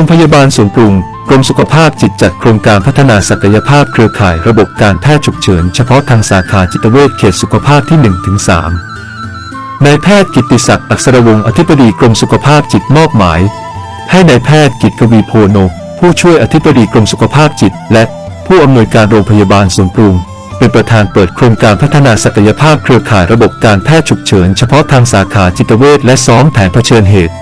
โรงพยาบาลสวนปรุง กรมสุขภาพจิตจัดโครงการพัฒนาศักยภาพเครือข่ายระบบการแพทย์ฉุกเฉิน เฉพาะทางสาขาจิตเวชเขตสุขภาพที่ 1-3 นายแพทย์กิติศักดิ์อักษรวงศ์อธิบดีกรมสุขภาพจิตมอบหมาย ให้นายแพทย์กิตกวีโพโน ผู้ช่วยอธิบดีกรมสุขภาพจิต และผู้อำนวยการโรงพยาบาลสวนปรุงเป็นประธานเปิดโครงการพัฒนาศักยภาพเครือข่ายระบบการแพทย์ฉุกเฉินเฉพาะทางสาขาจิตเวชและซ้อมแผนเผชิญเหตุ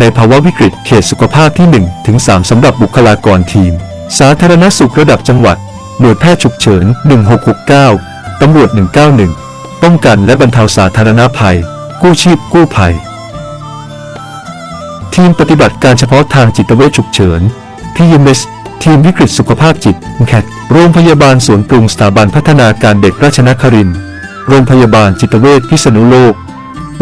ในภาวะวิกฤตเขตสุขภาพที่ 1 ถึง 3 สำหรับบุคลากรทีม สาธารณสุขระดับจังหวัด หน่วยแพทย์ฉุกเฉิน 1669 ตำรวจ 191 ป้องกันและบรรเทาสาธารณภัย กู้ชีพกู้ภัย ทีมปฏิบัติการเฉพาะทางจิตเวชฉุกเฉิน TMS ทีมวิกฤตสุขภาพจิตแคทโรงพยาบาลสวนปรุงสถาบันพัฒนาการเด็กราชนคริน โรงพยาบาลจิตเวชพิษณุโลก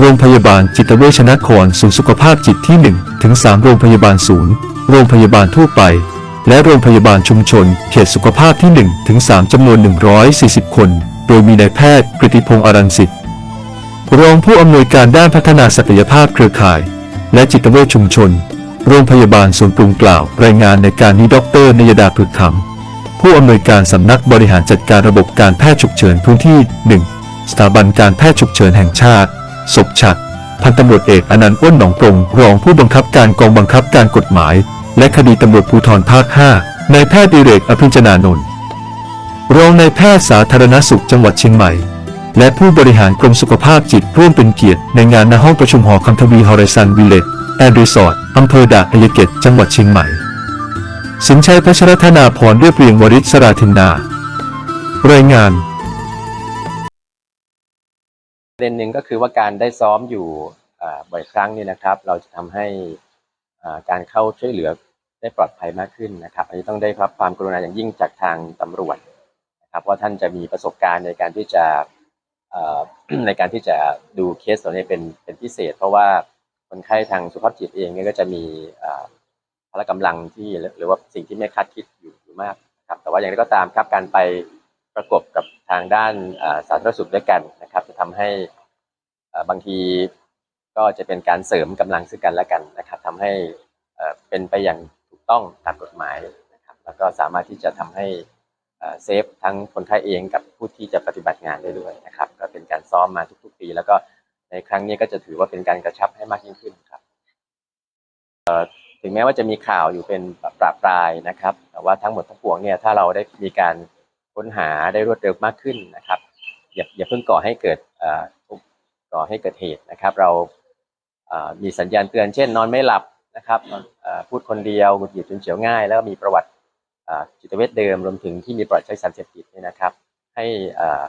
โรงพยาบาลจิตเวชนครศูนย์สุขภาพจิตที่ 1 ถึง 3 โรงพยาบาลศูนย์ โรงพยาบาลทั่วไป และโรงพยาบาลชุมชน เขตสุขภาพที่ 1 ถึง 3 จำนวน 140 คน โดยมีนายแพทย์กฤติพงศ์อรันสิทธิ์รองผู้อำนวยการด้านพัฒนาศักยภาพเครือข่าย และจิตเวชชุมชน โรงพยาบาลสวนปรุงกล่าว รายงานในการนี้ดรนยดาพึกคำผู้อำนวยการสำนักบริหารจัดการระบบการแพทย์ฉุกเฉินพื้นที่ 1 สถาบันการแพทย์ฉุกเฉินแห่งชาติ ศพฉัดพันตำรวจเอกอนันต์อ้วนหนองปรงรองผู้บังคับการกองบังคับการกฎหมาย และคดีตำรวจภูธรภาค 5 นายแพทย์ดิเรกอภิจนานนท์รองนายแพทย์สาธารณสุขจังหวัดเชียงใหม่ และผู้บริหารกรมสุขภาพจิตร่วมเป็นเกียรติในงานณห้องประชุมหอคำทวีฮอริซันวิลเลจแอนด์รีสอร์ทอำเภอดาดอยเกตจังหวัดเชียงใหม่ สินชัยพัชรธนาพรเรียบเรียงวริศราธินนารายงาน ประเด็นหนึ่งก็คือว่าการได้ซ้อมอยู่บ่อยครั้งเนี่ยนะครับ เราจะทำให้การเข้าช่วยเหลือได้ปลอดภัยมากขึ้นนะครับอันนี้ต้องได้รับความกรุณาอย่างยิ่งจากทางตำรวจนะครับว่าท่านจะมีประสบการณ์ในการที่จะในการที่จะดูเคสตัวนี้เป็นเป็นพิเศษ เพราะว่าคนไข้ทางสุขภาพจิตเองเนี่ยก็จะมีพละกำลังที่หรือว่าสิ่งที่ไม่คาดคิดอยู่อยู่มากครับแต่ว่าอย่างไรก็ตามครับการไปประกบกับทางด้านสาธารณสุขด้วยกัน นะครับ จะทำให้บางทีก็จะเป็นการเสริมกำลังซึ่งกันและกันนะครับทำให้เป็นไปอย่างถูกต้องตามกฎหมายนะครับ แล้วก็สามารถที่จะทำให้เซฟทั้งคนไข้เองกับผู้ที่จะปฏิบัติงานได้ด้วยนะครับ ก็เป็นการซ้อมมาทุกๆปี แล้วก็ในครั้งนี้ก็จะถือว่าเป็นการกระชับให้มากยิ่งขึ้นครับถึงแม้ว่าจะมีข่าวอยู่เป็นปราบปรายนะครับ แต่ว่าทั้งหมดทั้งปวงเนี่ยถ้าเราได้มีการค้นหาได้รวดเร็วมากขึ้นนะครับ อย่าอย่าเพิ่งก่อให้เกิดอ่อก่อให้เกิดเหตุนะครับ เราอ่อมีสัญญาณเตือนเช่น นอนไม่หลับนะครับอ่อพูดคนเดียวหงุดหงิดจนเฉียวง่าย แล้วก็มีประวัติอ่อจิตเวชเดิมรวมถึงที่มีประวัติใช้สารเสพติดเนี่ยนะครับ ให้อ่อ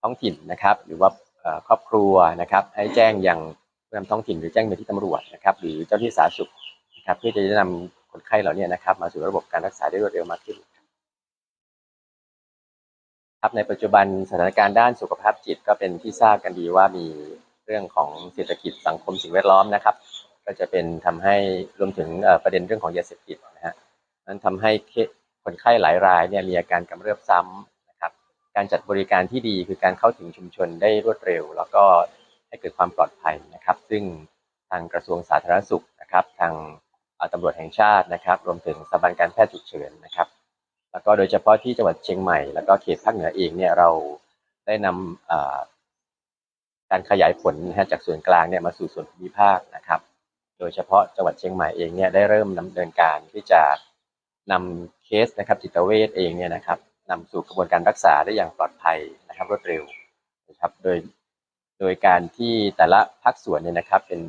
ท้องถิ่นนะครับ หรือว่าอ่อครอบครัวนะครับ ให้แจ้งยังผู้นำท้องถิ่นหรือแจ้งไปที่ตำรวจนะครับ หรือเจ้าหน้าที่สาธารณสุขนะครับเพื่อจะได้นำคนไข้เหล่านี้นะครับ มาสู่ระบบการรักษาได้รวดเร็วมากขึ้น ครับในปัจจุบันสถานการณ์ด้านสุขภาพจิตก็เป็นที่ทราบกันดีว่ามีเรื่องของเศรษฐกิจสังคมสิ่งแวดล้อมนะครับ ก็จะเป็นทำให้รวมถึงประเด็นเรื่องของยาเสพติดนะฮะนั้นทำให้คนไข้หลายรายเนี่ยมีอาการกำเริบซ้ำนะครับการจัดบริการที่ดีคือการเข้าถึงชุมชนได้รวดเร็ว แล้วก็ให้เกิดความปลอดภัยนะครับ ซึ่งทางกระทรวงสาธารณสุขนะครับ ทางอ่าตำรวจแห่งชาตินะครับ รวมถึงสถาบันการแพทย์ฉุกเฉินนะครับ แล้วก็โดยเฉพาะที่จังหวัดเชียงใหม่ แล้วก็เขตภาคเหนือเองเนี่ยเราได้นำอ่าการขยายผลนะฮะจากส่วนกลางเนี่ยมาสู่ส่วนภูมิภาคนะครับ โดยเฉพาะจังหวัดเชียงใหม่เองเนี่ยได้เริ่มดำเนินการที่จะนำเคสนะครับจิตเวชเองเนี่ยนะครับนำสู่กระบวนการรักษาได้อย่างปลอดภัยนะครับรวดเร็วนะครับโดยโดยการที่แต่ละภาคส่วนเนี่ยนะครับเป็น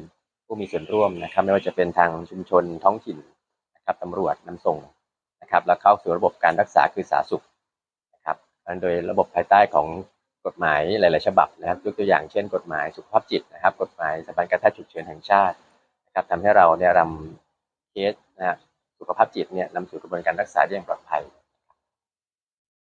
ผู้มีส่วนร่วมนะครับ ไม่ว่าจะเป็นทางชุมชนท้องถิ่นนะครับตำรวจนำส่ง นะครับแล้วเข้าสู่ระบบการรักษาคือสาธารณสุขนะครับอันโดยระบบภายใต้ของกฎหมายหลาย ๆ ฉบับนะครับยกตัวอย่างเช่น กฎหมายสุขภาพจิตนะครับ กฎหมายสถาบันการแพทย์ฉุกเฉินแห่งชาตินะครับทำให้เราเนี่ยรำเคสนะฮะสุขภาพจิตเนี่ยนำสู่กระบวนการรักษาได้อย่างปลอดภัย